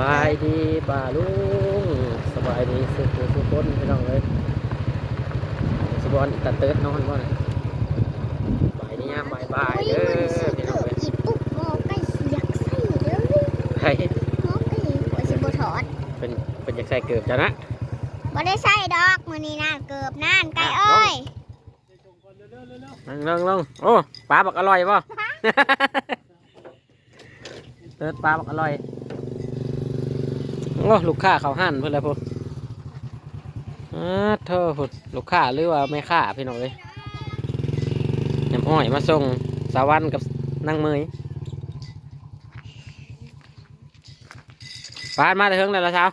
บายดีป่าลุงสบายดีสุขสุขคนพี่น้องเลยสบอนตัดเติร์ดนอนบ่เลยบายนี่ยามบายบายเด้อพี่น้องเลยอีปุ๊บหมอไก่อยากใส่เลยใครหมอไก่หัวสิบถอดเป็นเป็นอยากใส่เกือบจ้ะนะบ่ได้ใส่ดอกมื้อนี้นะเกือบนั่นไก่เอ้ยนั่งลงลงโอ้ปลาบักอร่อยป่ะเติร์ดปลาบักอร่อย โอ้ลูกค้าเขาหั่นเพื่อนแล้วพวกอ่าเธอพุ่นลูกค้าหรือว่าไม่ค้าพี่น้องเลยยำอ้อยมาส่งสาวันกับนางเมยปานมาแต่เฮิงเลยละเช้า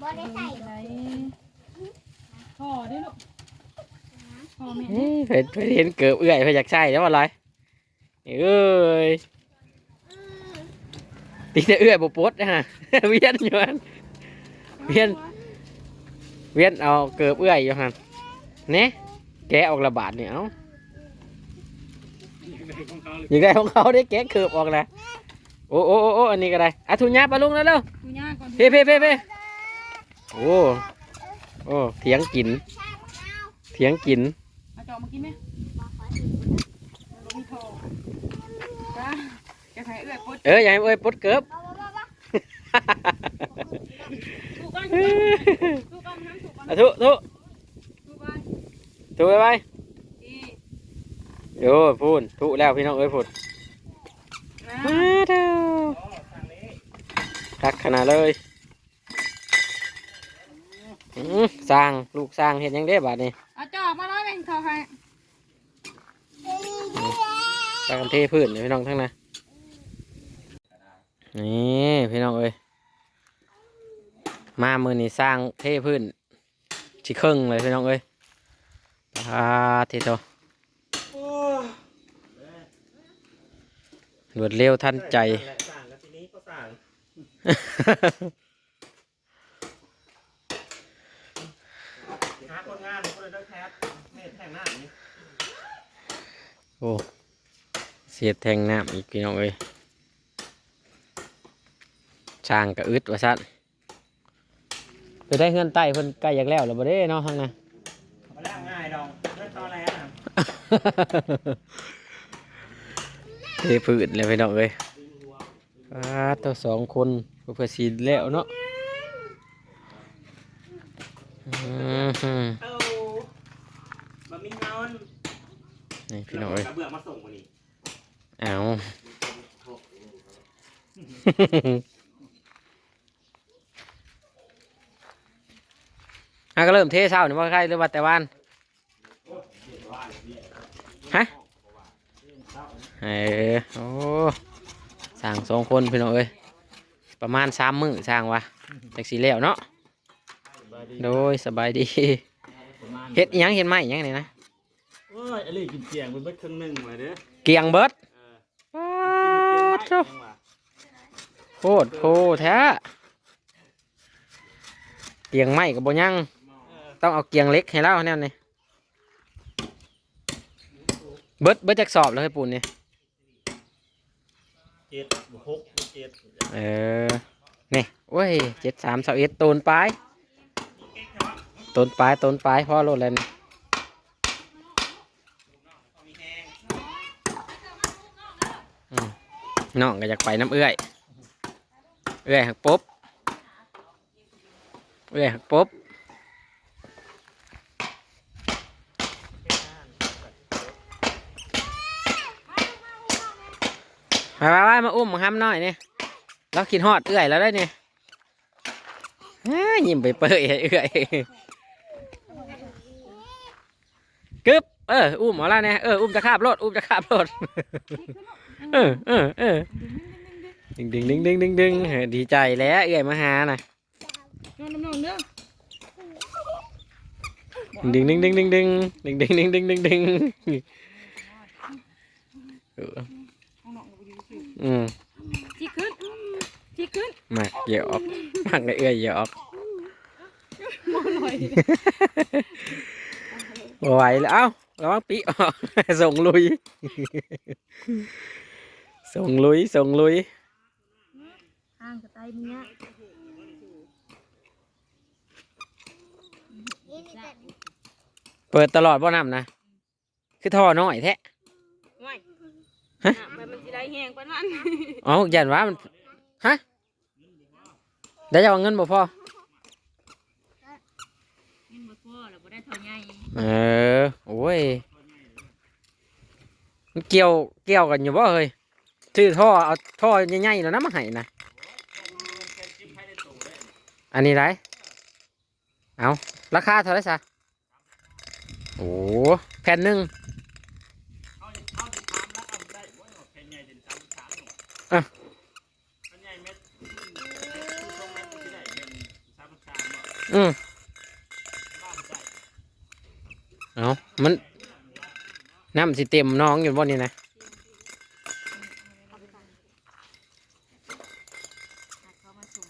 บ่ได้ใส่ดอกไรพ่อได้ลูกพ่อแม่เฮ้ยเพิ่นเพิ่นเห็นเกือบเอื่อยเพิ่นอยากใช่แล้วว่าไรเอ้ย ตีแต่เอื่อยบ่ปลดนะฮะ เวียนอยู่ฮันเวียน เวียนเอาเกือบเอื่อยอยู่ฮันเนี่ยแกะออกระบาดเนี่ยเอาอย่างไรของเขาได้แกะเกือบออกแล้วโอ้โอ้โอ้โอ้อันนี้ก็ได้อะทุนยาปลาลุงแล้วเร็วกูย่าก่อนเพ่เพ่เพ่เพ่โอ้โอ้เถียงกิน เถียงกินเอาจอกมากินไหมลูกมีโทรจ้าจะ ใส่เอื้อยปุ๊ดเอออย่าให้เอ้ยปลดเกือบถูกก่อนถูกก่อนห้ามถูกก่อนอะทุทุถูกก่อนทุไปไปดีโอ้พูนทุแล้วพี่น้องเอ้ยพูนนะมาเด้อคักขนาดเลยอื้อสร้างลูกสร้างเห็นยังได้บาดนี่เอาจอกมาร้อยแบ่งเท่าให้สร้างกันเทพื้นเลยพี่น้องทั้งนั้น นี่พี่น้องเอ้ยมามือนี่สร้างเทพื้นชิครึ่งเลยพี่น้องเอ้ยอาทีโตรวดเร็วทันใจสั่งแล้วทีนี้ก็สั่งหานงานคนเลยต้องแคสเมทแทงหน้าอย่างนี้โอ้เสียแทงน้ำอีกพี่น้องเอ้ย ช่างกระอึดว่าสั้นไปได้เฮือนใต้เพิ่นใกล้อยากแล้วหรือบ่ได้เนาะข้างในะมาแล้วง่ายดองเลือดตอแหลนะเทพืชเลยพี่น้องเอ้ยอ่าตัวสองคนเพื่อสีแล้วเนาะอื้อหือเอ้าบะหมี่นอนนี่พี่น้องเอ้ยกระเบื้องมาส่งวันนี้เอา อะก็เริ่มเทเช้านี่ว่าใครหรือว่าแต่วานฮะเออโอ้สั่งสองคนพี่น้องเอ้ยประมาณสามมื้อสร้างวะจากสีแล้วเนาะโดยสบายดีเฮ็ดอิหยังเฮ็ดไหมอิหยังนี่นะโอ้ยอะไรกินเจียงเป็นเบิดครึ่งหนึ่งมาเด้อเกียงเบิดเออป๊าดเจีโถ่ยงว่ะโคตรโพแท้เกียงไหมกับบ่ยังเออ ต้องเอาเกียงเล็กให้เล่าแน่นี่เบิดเบิดจักสอบแล้วให้ปูนนี่เจ็ดหกเจ็ดเออนี่โอ้ยเจ็ดสามสเอ็ดตูนปลายตูนปลายตูนปลายพ่อโลดแล้วนี่อืมน้องก็อยากไปน้ำเอื้อย เอื้อยหักปุ๊บเอื้อยหักปุ๊บ ไปไปไปมาอุ้มมาห้ำหน่อยนี่เรากินฮอดเอื้อยแล้วได้เนี่ยอ้ายิ้มไปเปื่อยให้เอื้อยกึบเอออุ้มเอาละเนี่ยเอออุ้มจะคาบรถอุ้มจะคาบรถเออเออเออดึงดึงดึงดึงดึงดึงเออดีใจแล้วเอื้อยมาหาน่ะนอนน้ำนอนเด้อดึงดึงดึงดึงดึงดึงดึงดึงดึงดึงดึงเออของน้องกู อยู่สิอืมที่ขึ้นที่ขึ้นมากเหยอกมากเลยเอื้อยเหยอกบ่อร่อยบ่ไหวแล้วเอ้าระวังปีออกส่งลุย ส่งลุยส่งลุยห้างกระต่ายเนี้ยนี่นี่แต่เปิดตลอดบ่น้ำนะ คือท่อน้อยแท้ไม่ ฮะ ไปมันสิได้แห้งปานนั้นอ๋อยันว่ามันฮะเดี๋ยวจะเอาเงินบ่พอเงินบ่พอแล้วบ่ได้เท่าใหญ่เออโอ้ยมันเกี่ยวเกี่ยวกันอยู่บ่เฮ้ยชื่อท่อเอาท่อใหญ่ๆแล้วนะมาให้นะอันนี้ไรเอาราคาเท่าไหรซะโอ้แผ่นหนึ่ง อะแผ่นใหญ่เม็ดเม็ดคือสองเม็ดที่ได้เป็นสามสิบสามเนาะอืมบ้านได้เอามันน้ำสิเต็มน้องอยู่บ่นี่นะเขามาส่ง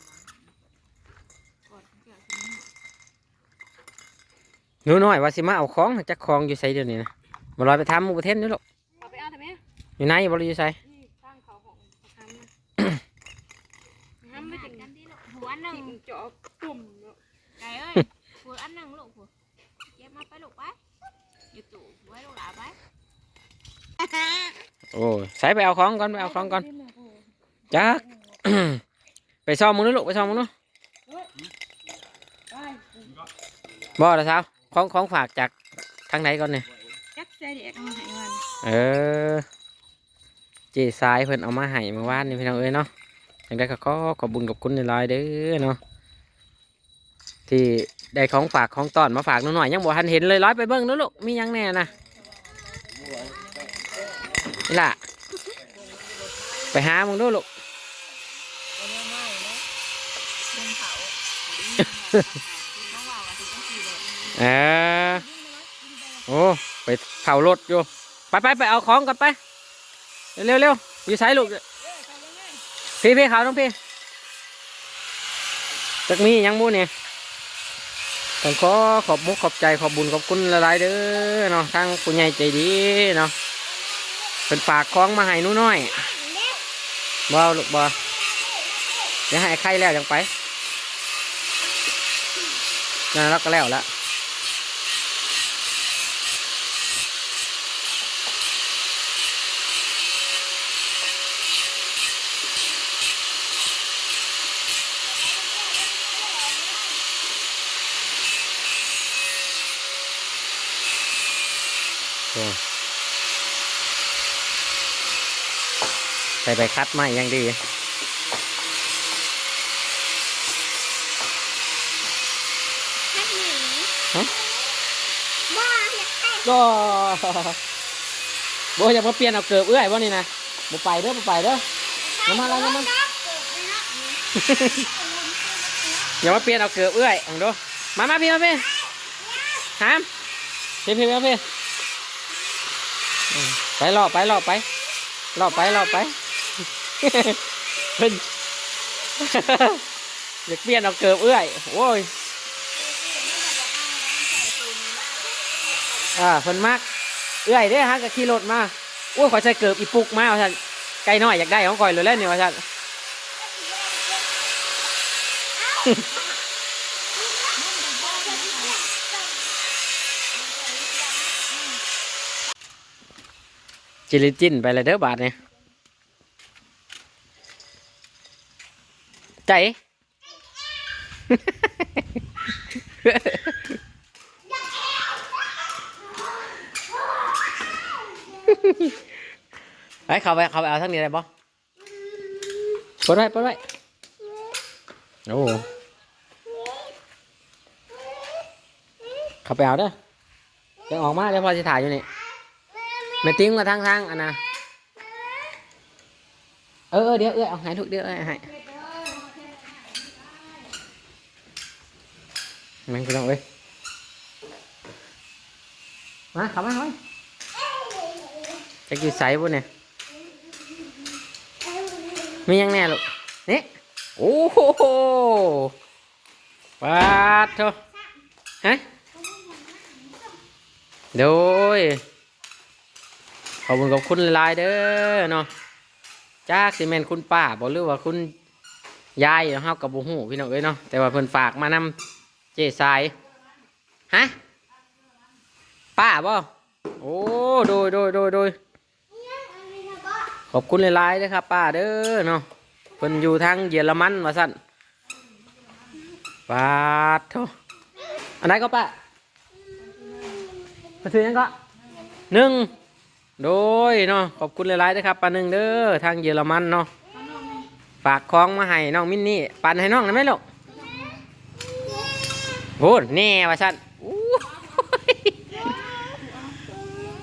กดเกี่ยวสิหนูน้อยว่าสิมาเอาของจักของอยู่ไสเดี๋ยวนี้นะบ่ลอยไปทำหมูประเทศนี่ลูกเอาไปเอาทำไมอยู่ไหนบ่ลอยอยู่ไส นี่ตั้งเขาของทำนะทำไม่ถึงกันที่ลูกหัว หนึ่งจอบตุ่มเนาะไก่เอ้ยหัวอันหนึ่งลูกหัวเก็บมาไปลูกไปอยู่ตู้ไว้ลูกหลาไปโอ้ยใส่ไปเอาของก่อนไปเอาของก่อนจักไปซ่อมมึงนู้ลูกไปซ่อมมึงนู้บ่ละเช้าของของฝากจากทางไหนก่อนเนี่ยจักใจเด็กเอามาให้มันเออเจสายเพิ่นเอามาให้เมื่อวานนี่พี่น้องเอ้ยเนาะยังได้ก็ขอขอบคุญกับคุณในลายๆเด้อเนาะ ที่ได้ของฝากของต้อนมาฝากหนูหน่อยยังบ่ทันเห็นเลยร้อยไปเบิ่งนู้นลูกมียังแน่นะนี่ล่ะ ไปหามึงดูลูกเออโอ้ไปเผารถอยู่ไปไปไปเอาของกันไป เร็วเร็วอยู่ไสลูกพี่พี่เขาต้องพี่จักมียังบูเนี่ย ต้องขอขอบมุกขอบใจขอบบุญขอบคุณหลายๆเด้อเนาะทางผู้ใหญ่ใจดีเนาะเป็นฝากคล้องมาให้นูน้อยบ่เอาลูกบ่เดี๋ยวให้ใครแล้วยังไปนั่นแล้วก็แล้วละ โอ้ใส่ใบคัดไม้ยังดีให้หนีฮะบ่อยากให้ก็โบจะมาเปลี่ยนเอาเกือบเอื้อยบ่นี่นะบ่ไปเด้อบ่ไปเด้อน้ำมันอะไรน้ำมันเกิดไปเนาะอย่ามาเปลี่ยนเอาเกือบเอื้อยเอาดูมามาพี่มาพี่หามพี่พี่มาพี่อืม ไปรอไปรอไปรอไปรอไปเพิ่นอยากเปลี่ยนเอาเกือบเอื้อยโอ้ยอ่าเพิ่นมักเอื้อยเด้อฮะกับขี่รถมาโอ้ยขอใช้เกือบอีปุกมาว่าท่านไกลน้อยอยากได้ของก่อยเลยแล้วเนี่ยว่าท่าน จิลิจินไปเลยเด้อบาทเนี่ยใจไปเขาไปเขาไปเอาทั้งนี้ได้ปะปลดไว้ปลดไว้โอ้เข้าไปเอาเด้อเดี๋ยวออกมาเดี๋ยวพอจะถ่ายอยู่นี่ ไม่ติ้งมาทางทางอันนะเออเออเดี๋ยวเออเอาใหายทุกเดี๋ยวเออใหายมันก็ต้องเอ้ยมาเข้ามาเข้ามาจะกี่ไซส์บุเนี่ยมียังแน่ลูกนี่โอ้โหปาดเถอะฮะโดย ขอบคุณกับคุณลายเด้อเนาะจากซีเมนคุณป้าบอกหรือว่าคุณยายเฮากับบุหูพี่น้องเอ้ยเนาะแต่ว่าเพิ่นฝากมานำเจสายฮะป้าบ่โอ้โดยโดยโดยโดยขอบคุณหลายๆนะครับป้าเด้อเนาะเพิ่นอยู่ทางเยอรมันว่าสั่นป้าดโถอันไหนก็ป้ามาถือยังก็หนึ่ง โดยเนาะขอบคุณหลายๆนะครับปาหนึ่งเด้อทางเยอรมันเนาะฝากของมาให้น้องมินนี่ปันให้น้องได้ไหมลูกโหแน่ว่าชันอู้ย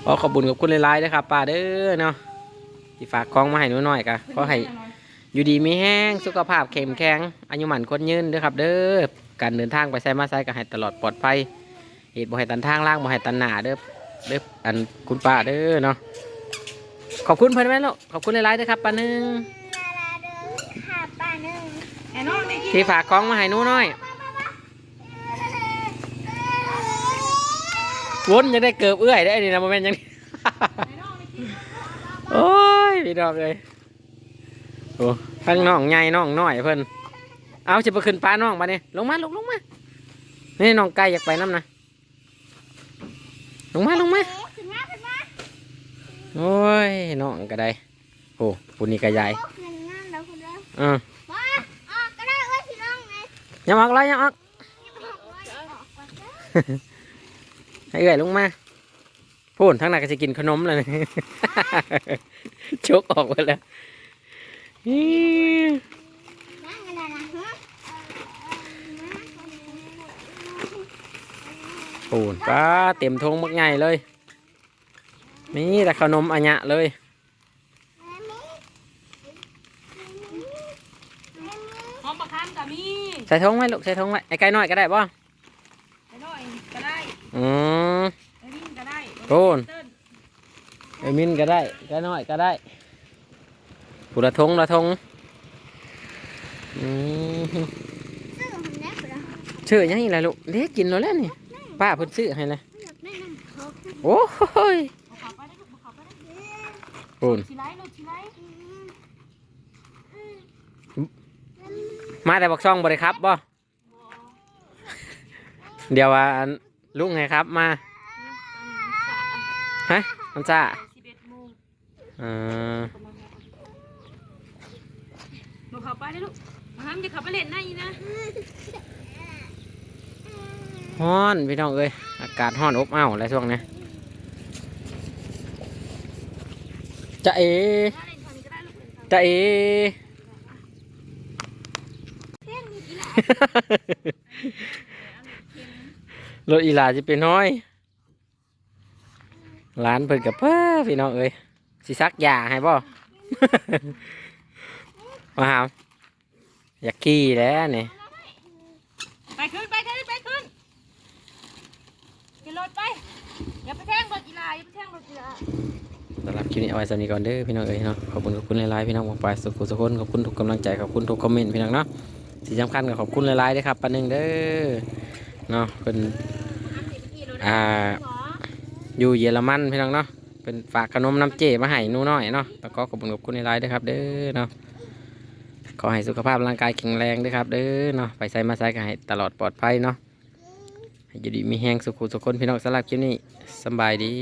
ขอขอบคุญกับคุณหลายๆนะครับป้าเด้อเนาะที่ฝากของมาให้หนูหน่อยกะขอให้อยู่ดีมีแห้งสุขภาพเข้มแข็งอายุหมันคนยืนเด้อครับ เด้อการเดินทางไปไซมาไซก็ให้ตลอดปลอดภัยเหตุบ่ให้ตันทางล่างบ่ให้ตันหนาเด้อ เด้ออันคุณป้าเด้อเนาะขอบคุณเพิ่นไหมลูกขอบคุณหลายๆเด้อครับป้าหนึ่งลาลาเด้อค่ะป้าหนึ่งไอ้น้องได้กินที่ฝากของมาให้หนูหน่อยวนยังได้เกือบเอื้อยได้นี่นะโมเมนต์ยังโอ้ยพี่ดอกเลยโอ้ทั้งน้องใหญ่น้องน้อยเพิ่นเอาจะไปขึ้นป้าน้องมาเนี่ยลงมาลงลงมานี่น้องไก่อยากไปน้ำนะ ลงมาลงมาขึ้นมาขึ้นมาโอ้ยน้องก็ได้โอ้ปุ่นนี่ก็ใหญ่โอ้เงินงานแล้วคุณเด้อเออมาออกก็ได้เว้ยพี่น้องไงยังออกเลยยังออกออกเลยออกก่อนเด้อให้เอื้อยลงมาพูนทั้งนั้นก็จะกินขนมเลยชกออกไปแล้วอี้ นั่งอะไรนะฮะ ปูนป้าเต็มทงมักใหญ่เลย นี่แต่ขนมอัญญะเลย หอมปลาคันก็มีใส่ทงไว้ลูกใส่ทงไว้ไอ้ไก่น้อยก็ได้ป่ะไอ้น้อยก็ได้อืมไอ้นิ่งก็ได้โอ้น เติ้ลไอ้มินก็ได้ไก่น้อยก็ได้ปูละทงละทงอืมซื้อผมแน่คุณเด้อชื่อยังอีกล่ะลูกเด็กกินแล้วแหล้วนี่ ป้าเพิ่นซื้อให้เลยอยากได้น้ำเขาโอ้ยเอาเขาไปได้ลูกเอาเขาไปได้ปูนชิไลลูกชิไลมาแต่บอกช่องบริครับบ่เดี๋ยวว่าอันลุงไงครับมาฮะมันจ้าสิบเอ็ดโมงอ่าลูกเขาไปได้ลูกมาห้ามจะขับไปเล่นนะอีนะ ฮ้อนพี่น้องเอ้ยอากาศฮ้อนอบอ้าวแล้วช่วงนี้จะเอถ้าเล่นคราวนี้ก็ได้ลูกเล่นคราวนี้จะเอรถอีหลาจะเป็นน้อยร้านเพิ่นกับเพ้อพี่น้องเอ้ยสิซักยาให้บ่มาหาอยากขี่แล้วนี่ไปขึ้นไปขึ้นไปขึ้นขึ้นรถไปอย่าไปแทงรถกีฬาอย่าไปแทงรถกีฬา สำหรับคลิปนี้เอาไว้สำนี้ก่อนเด้อพี่น้องเอ้ยเนาะขอบคุณขอบคุณหลายๆพี่น้องบอกไปสุขุสุขคนขอบคุณทุกกำลังใจขอบคุณทุกคอมเมนต์พี่น้องเนาะที่สำคัญก็ขอบคุณหลายๆเด้อครับปันหนึ่งเด้อเนาะเป็นอ่าอยู่เยอรมันพี่น้องเนาะเป็นฝากขนมน้ำเจมาให้นูน้อยเนาะแล้วก็ขอบคุณขอบคุณหลายๆเด้อครับ เด้อเนาะขอให้สุขภาพร่างกายแข็งแรงเด้อครับเด้อเนาะไปใส่มาใส่ก็ให้ตลอดปลอดภัยเนาะ อยู่ดีมีแห้งสุขุสุขคนพี่น้องสำหรับคลิปนี้สบายดี